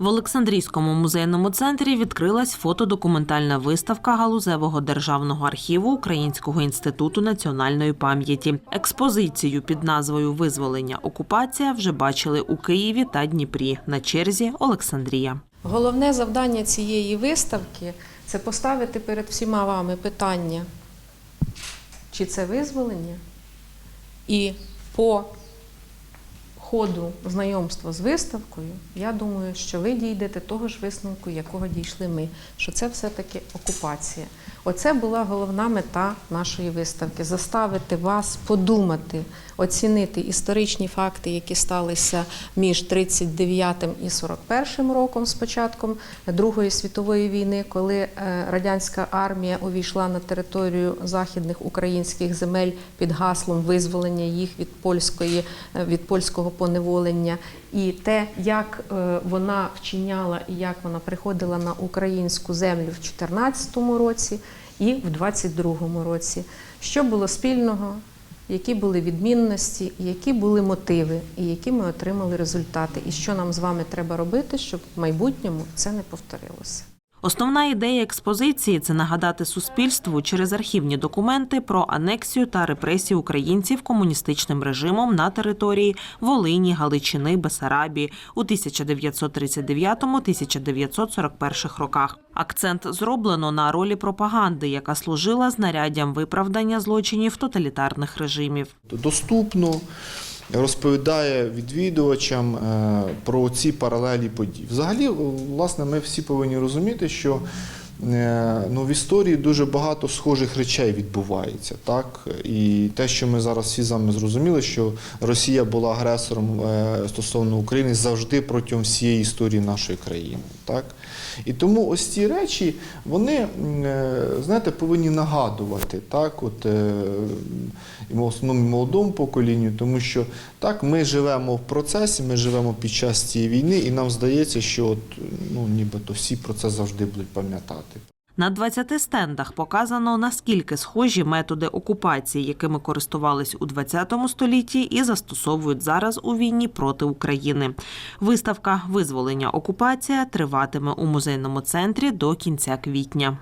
В Олександрійському музейному центрі відкрилась фотодокументальна виставка галузевого державного архіву Українського інституту національної пам'яті. Експозицію під назвою Визволення окупація вже бачили у Києві та Дніпрі. На черзі Олександрія. Головне завдання цієї виставки це поставити перед всіма вами питання, чи це визволення, і по ходу знайомства з виставкою, я думаю, що ви дійдете того ж висновку, якого дійшли ми, що це все-таки окупація. Оце була головна мета нашої виставки. Заставити вас подумати, оцінити історичні факти, які сталися між 39 і 41 роком з початком Другої світової війни, коли е, радянська армія увійшла на територію західних українських земель під гаслом визволення їх від польської е, від польського поневолення, і те, як е, вона вчиняла і як вона приходила на українську землю в 2014 році і в 2022 році. Що було спільного, які були відмінності, які були мотиви, і які ми отримали результати, і що нам з вами треба робити, щоб в майбутньому це не повторилося. Основна ідея експозиції це нагадати суспільству через архівні документи про анексію та репресію українців комуністичним режимом на території Волині, Галичини, Бесарабії у 1939-1941 роках. Акцент зроблено на ролі пропаганди, яка служила знаряддям виправдання злочинів тоталітарних режимів. доступно, розповідає відвідувачам е, про ці паралелі подій. Взагалі, власне, ми всі повинні розуміти, що ну, в історії дуже багато схожих речей відбувається. Так? І те, що ми зараз всі з вами зрозуміли, що Росія була агресором е, стосовно України завжди протягом всієї історії нашої країни. Так? І тому ось ці речі, вони, е, знаєте, повинні нагадувати, так, от, е, і в основному молодому поколінню, тому що так, ми живемо в процесі, ми живемо під час цієї війни, і нам здається, що от, ну, нібито всі про це завжди будуть пам'ятати. На 20 стендах показано, наскільки схожі методи окупації, якими користувались у 20 столітті і застосовують зараз у війні проти України. Виставка Визволення окупація триватиме у музейному центрі до кінця квітня.